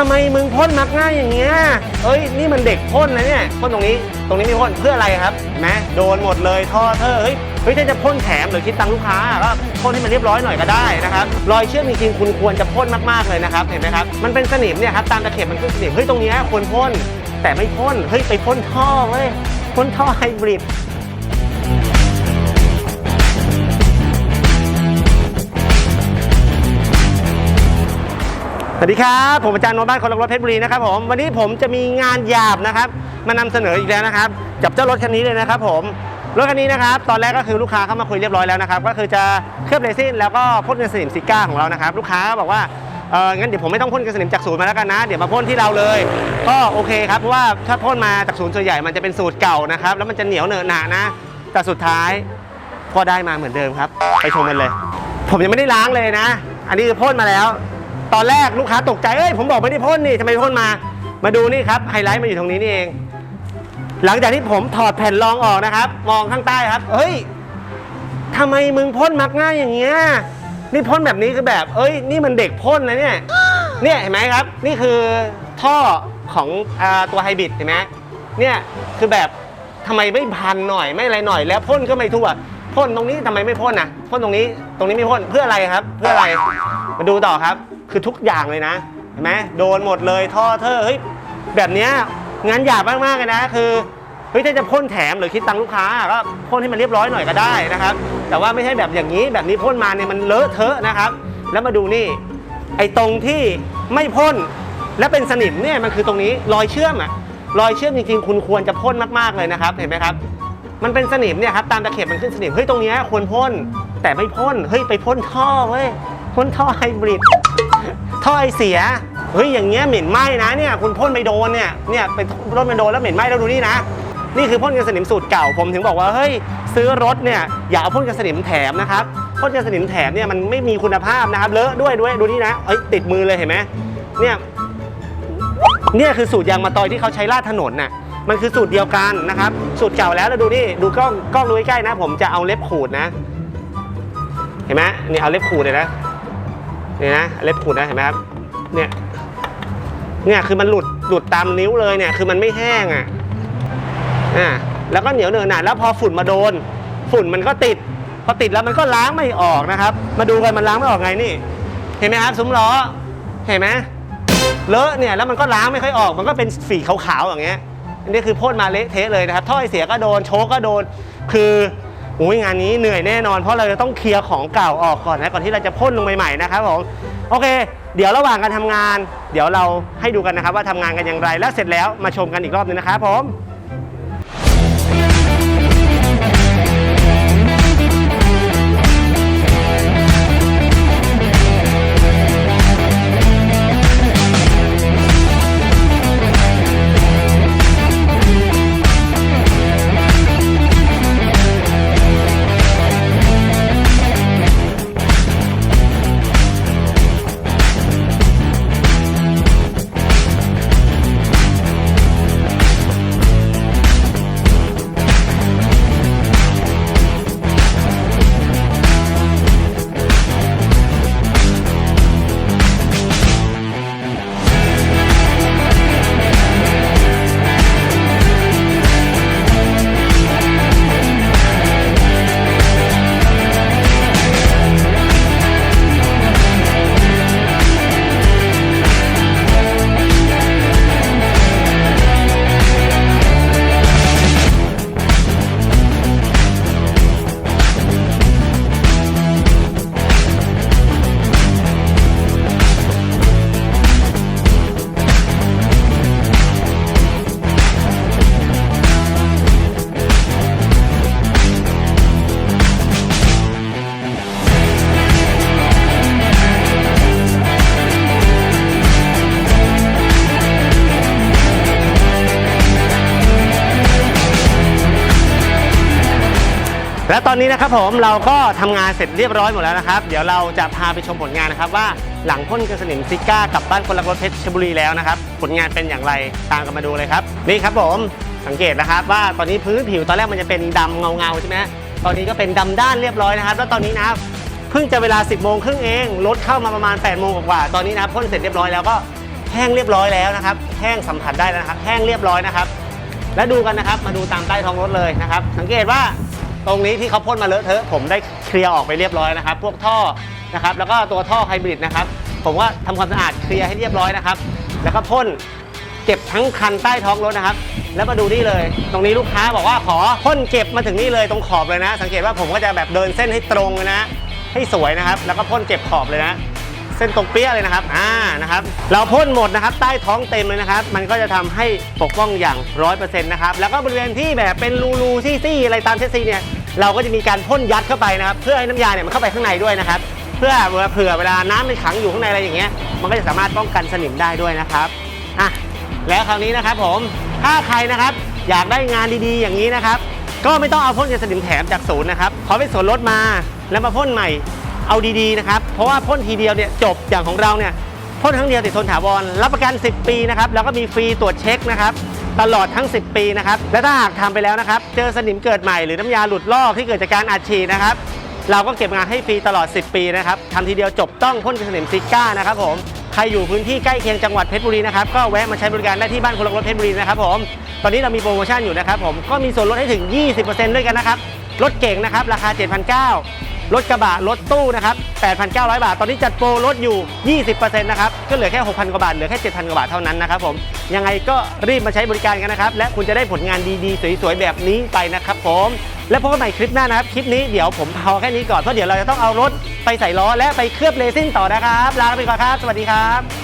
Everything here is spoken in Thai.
ทำไมมึงพ่นมักง่ายอย่างเงี้ยเอ้ยนี่มันเด็กพ่นนะเนี่ยพ่นตรงนี้ตรงนี้ไม่พ่นเพื่ออะไรครับเห็นไหมโดนหมดเลยท่อเธอเฮ้ยเฮ้ยถ้าจะพ่นแถมหรือคิดตังค์ลูกค้าก็พ่นให้มันเรียบร้อยหน่อยก็ได้นะครับรอยเชื่อมจริงๆคุณควรจะพ่นมากๆเลยนะครับเห็นไหมครับมันเป็นสนิมเนี่ยครับตามตะเข็บมันคือสนิมเฮ้ยตรงเนี้ยควรพ่นแต่ไม่พ่นเฮ้ยไปพ่นท่อเว้ยพ่นท่อไฮบริด สวัสดีครับ ผมอาจารย์โนบ้านคนรักรถเพชรบุรีนะครับผมวันนี้ผมจะมีงานหยาบนะครับ มานำเสนออีกแล้วนะครับกับเจ้ารถคันนี้เลยนะครับผมรถคันนี้นะครับ ตอนแรกก็คือลูกค้าเข้ามาคุยเรียบร้อยแล้วนะครับ ก็คือจะเคลือบเรซินแล้วก็พ่นกันสนิมซิก้าของเรานะครับ ลูกค้าก็บอกว่าเอองั้นเดี๋ยวผมไม่ต้องพ่นกันสนิมจากศูนย์มาแล้วกันนะ เดี๋ยวมาพ่นที่เราเลย ก็โอเคครับเพราะว่าถ้าพ่นมาจากศูนย์ส่วนใหญ่มันจะเป็นสูตรเก่านะครับแล้วมันจะเหนียวเหนอะหนะนะ แต่สุดท้ายก็ได้มาเหมือนเดิมครับ ไปชมกันเลย ผมยังไม่ได้ล้างเลยนะ อันนี้คือพ่นมาแล้ว ตอนแรกลูกค้าตกใจ เอ้ยผมบอกไม่ได้พ่นนี่ทำไมพ่นมา มาดูนี่ครับไฮไลท์มาอยู่ตรงนี้นี่เอง หลังจากที่ผมถอดแผ่นรองออกนะครับ มองข้างใต้ครับ เฮ้ยทำไมมึงพ่นมักง่ายอย่างเงี้ย นี่พ่นแบบนี้คือแบบ เอ้ย นี่มันเด็กพ่นนะเนี่ย เนี่ยเห็นไหมครับ นี่คือท่อของอตัวไฮบริดเห็นไหมเนี่ยคือแบบทำไมไม่พันหน่อยไม่อะไรหน่อย แล้วพ่นก็ไม่ทั่วพ่นตรงนี้ทำไมไม่พ่นนะพ่นตรงนี้ตรงนี้ไม่พ่นเพื่ออะไรครับ เพื่ออะไรมาดูต่อครับ คือทุกอย่างเลยนะเห็นไหมโดนหมดเลยท่อเธอเฮ้ยแบบเนี้ยงานหยาบมากๆเลยนะ คือเฮ้ยถ้าจะพ่นแถมหรือคิดตังค์ลูกค้าก็พ่นให้มันเรียบร้อยหน่อยก็ได้นะครับ แต่ว่าไม่ใช่แบบอย่างนี้แบบนี้พ่นมาเนี่ยมันเลอะเทอะนะครับ แล้วมาดูนี่ ไอ้ตรงที่ไม่พ่นและเป็นสนิมเนี่ยมันคือตรงนี้รอยเชื่อมอะรอยเชื่อมจริงๆคุณควรจะพ่นมากๆเลยนะครับ เห็นไหมครับ มันเป็นสนิมเนี่ยครับตามตะเข็บมันขึ้นสนิมเฮ้ยตรงนี้ควรพ่นแต่ไม่พ่นเฮ้ยไปพ่นท่อเว้ยพ่นท่อไฮบริด ท่อไอเสีย เฮ้ย อย่างเงี้ยเหม็นไหม้นะเนี่ย คุณพ่นไม่โดนเนี่ย เนี่ยไปรถมันโดนแล้วเหม็นไหม้แล้วดูนี่นะ นี่คือพ่นกันสนิมสูตรเก่า ผมถึงบอกว่า เฮ้ย ซื้อรถเนี่ย อย่าเอาพ่นกันสนิมแถมนะครับ พ่นกันสนิมแถมเนี่ยมันไม่มีคุณภาพนะครับ เลอะด้วยด้วย ดูนี่นะ เอ้ย ติดมือเลยเห็นไหมเนี่ย เนี่ยคือสูตรยางมาตอยที่เขาใช้ลาดถนนน่ะ มันคือสูตรเดียวกันนะครับ สูตรเก่าแล้วแล้วดูนี่ ดูกล้อง กล้องดูใกล้ๆนะ ผมจะเอาเล็บขูดนะ เห็นไหมนี่เอาเล็บขูดเลยนะ นี่ยนะเล็บขูดนะเห็นไหมครับเนี่ยเนี่ยคือมันหลุดหลุดตามนิ้วเลยเนี่ยคือมันไม่แห้งอะอ่าแล้วก็เหนียวเหนอะหนะแล้วพอฝุ่นมาโดน ฝุ่นมันก็ติด พอติดแล้วมันก็ล้างไม่ออกนะครับ มาดูกันมันล้างไม่ออกไงนี่ เห็นไหมครับซุ้มล้อเห็นไหมเลอะเนี่ยแล้วมันก็ล้างไม่ค่อยออก มันก็เป็นฝีขาวๆอย่างเงี้ยอันนี้คือพ่นมาเละเทะเลยนะครับถ้อยเสียก็โดนโชกก็โดนคือ อ้ยงานนี้เหนื่อยแน่นอนเพราะเราจะต้องเคลียร์ของเก่าออกก่อนนะก่อนที่เราจะพ่นลงใหม่ๆนะครับผมโอเค เดี๋ยวระหว่างการทำงาน เดี๋ยวเราให้ดูกันนะครับว่าทำงานกันอย่างไร แล้วเสร็จแล้วมาชมกันอีกรอบนึงนะครับผม และตอนนี้นะครับผมเราก็ทำงานเสร็จเรียบร้อยหมดแล้วนะครับ เดี๋ยวเราจะพาไปชมผลงานนะครับว่าหลังพ่นกระสนิมซิก้ากลับบ้านคนรักรถเพชรชบุรีแล้วนะครับ ผลงานเป็นอย่างไรตามกันมาดูเลยครับ นี่ครับผมสังเกตนะครับว่าตอนนี้พื้นผิวตอนแรกมันจะเป็นดำเงาๆใช่ไหมตอนนี้ก็เป็นดำด้านเรียบร้อยนะครับ แล้วตอนนี้นะครับเพิ่งจะเวลา 10โมงครึ่งเองรถเข้ามาประมาณ8โมงกว่าตอนนี้นะพ่นเสร็จเรียบร้อยแล้วก็แห้งเรียบร้อยแล้วนะครับแห้งสัมผัสได้แล้วนะครับ แห้งเรียบร้อยนะครับ แล้วดูกันนะครับมาดูตามใต้ท้องรถเลยนะครับ สังเกตว่า ตรงนี้ที่เขาพ่นมาเลอะเทอะผมได้เคลียร์ออกไปเรียบร้อยนะครับ พวกท่อนะครับ แล้วก็ตัวท่อไฮบริดนะครับ ผมว่าทำความสะอาดเคลียร์ให้เรียบร้อยนะครับ แล้วก็พ่นเก็บทั้งคันใต้ท้องรถนะครับ แล้วมาดูนี่เลย ตรงนี้ลูกค้าบอกว่าขอพ่นเก็บมาถึงนี่เลยตรงขอบเลยนะ สังเกตว่าผมก็จะแบบเดินเส้นให้ตรงเลยนะ ให้สวยนะครับ แล้วก็พ่นเก็บขอบเลยนะเส้นตรงเปี้ยเลยนะครับ อ่า นะครับ เราพ่นหมดนะครับ ใต้ท้องเต็มเลยนะครับ มันก็จะทำให้ปกป้องอย่างร้อยเปอร์เซ็นต์นะครับ แล้วก็บริเวณที่แบบเป็นรูรูซี่ซี่อะไรตามเชสซีเนี่ย เราก็จะมีการพ่นยัดเข้าไปนะครับเพื่อให้น้ำยาเนี่ยมันเข้าไปข้างในด้วยนะครับเพื่อเผื่อเวลาน้ำมันขังอยู่ข้างในอะไรอย่างเงี้ย มันก็จะสามารถป้องกันสนิมได้ด้วยนะครับอะแล้วคราวนี้นะครับผมถ้าใครนะครับอยากได้งานดีๆอย่างนี้นะครับ ก็ไม่ต้องเอาพ่นยาสนิมแถมจากศูนย์นะครับขอเป็นส่วนลดมาแล้วมาพ่นใหม่เอาดีๆนะครับเพราะว่าพ่นทีเดียวเนี่ยจบอย่างของเราเนี่ยพ่นครั้งเดียวติดทนถาวรรับประกัน 10 ปีนะครับแล้วก็มีฟรีตรวจเช็คนะครับ ตลอดทั้ง 10 ปีนะครับ และถ้าหากทำไปแล้วนะครับ เจอสนิมเกิดใหม่หรือน้ำยาหลุดลอกที่เกิดจากการอัดฉีดนะครับ เราก็เก็บงานให้ฟรีตลอด 10 ปีนะครับทำทีเดียวจบต้องพ่นสนิมซิก้านะครับผม ใครอยู่พื้นที่ใกล้เคียงจังหวัดเพชรบุรีนะครับ ก็แวะมาใช้บริการได้ที่บ้านคนรักรถเพชรบุรีนะครับผม ตอนนี้เรามีโปรโมชั่นอยู่นะครับผม ก็มีส่วนลดให้ถึง 20%ด้วยกันนะครับ รถเก่งนะครับ ราคา 7,900 รถกระบะรถตู้นะครับ 8,900 บาท ตอนนี้จัดโปรลดอยู่ 20%นะครับ ก็เหลือแค่ 6,000 กว่าบาท เหลือแค่ 7,000 กว่าบาทเท่านั้นนะครับผม ยังไงก็รีบมาใช้บริการกันนะครับ และคุณจะได้ผลงานดีๆ สวยๆ แบบนี้ไปนะครับผม และพบกันใหม่คลิปหน้านะครับ คลิปนี้เดี๋ยวผมพอแค่นี้ก่อน เพราะเดี๋ยวเราจะต้องเอารถไปใส่ล้อและไปเคลือบเรซินต่อนะครับ ลาไปก่อนครับ สวัสดีครับ